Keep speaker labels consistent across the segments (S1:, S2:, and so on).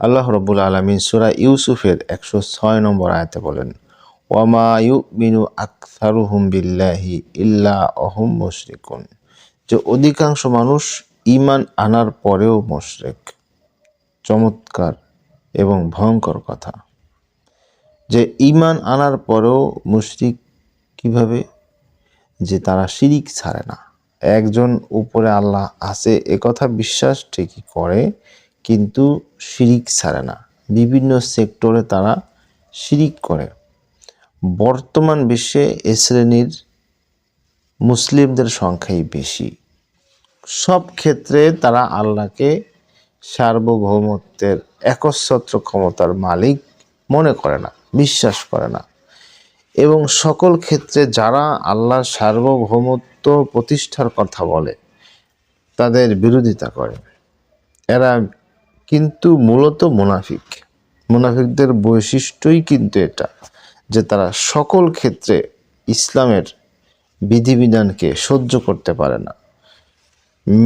S1: আল্লাহ রব্বুল আলমিন সুরা ইউসুফের একশো ছয় নম্বর আয়াতে বলেন, ওয়ামা ইউমিনু আকসারুহুম বিল্লাহি ইল্লা অহম মুশরিকুন যে অধিকাংশ মানুষ ইমান আনার পরেও মুশরিক। চমৎকার এবং ভয়ঙ্কর কথা। যে ইমান আনার পরেও মুশরিক কীভাবে? যে তারা শিরিক ছাড়ে না। একজন উপরে আল্লাহ আছে কথা বিশ্বাস ঠিকই করে কিন্তু শিরিক ছাড়ে না। বিভিন্ন সেক্টরে তারা শিরিক করে। বর্তমান বিশ্বে এ শ্রেণির মুসলিমদের সংখ্যাই বেশি। সব ক্ষেত্রে তারা আল্লাহকে সার্বভৌমত্বের একচ্ছত্র ক্ষমতার মালিক মনে করে না, বিশ্বাস করে না। এবং সকল ক্ষেত্রে যারা আল্লাহর সার্বভৌমত্ব প্রতিষ্ঠার কথা বলে, তাদের বিরোধিতা করে। এরা কিন্তু মূলত মুনাফিক। মুনাফিকদের বৈশিষ্ট্যই কিন্তু এটা, যে তারা সকল ক্ষেত্রে ইসলামের বিধিবিধানকে সহ্য করতে পারে না।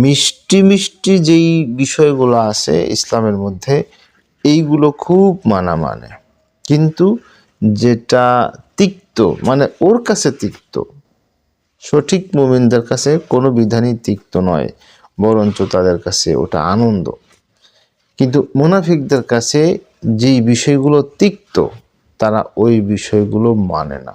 S1: মিষ্টি মিষ্টি যেই বিষয়গুলো আছে ইসলামের মধ্যে, এইগুলো খুব মানা মানে। কিন্তু যেটা তিক্ত মানে ওর কাছে তিক্ত, সঠিক মুমিনদের কাছে কোনো বিধানই তিক্ত নয়, বরঞ্চ তাদের কাছে ওটা আনন্দ। কিন্তু মুনাফিকদের কাছে যেই বিষয়গুলো তিক্ত তারা ওই বিষয়গুলো মানে না।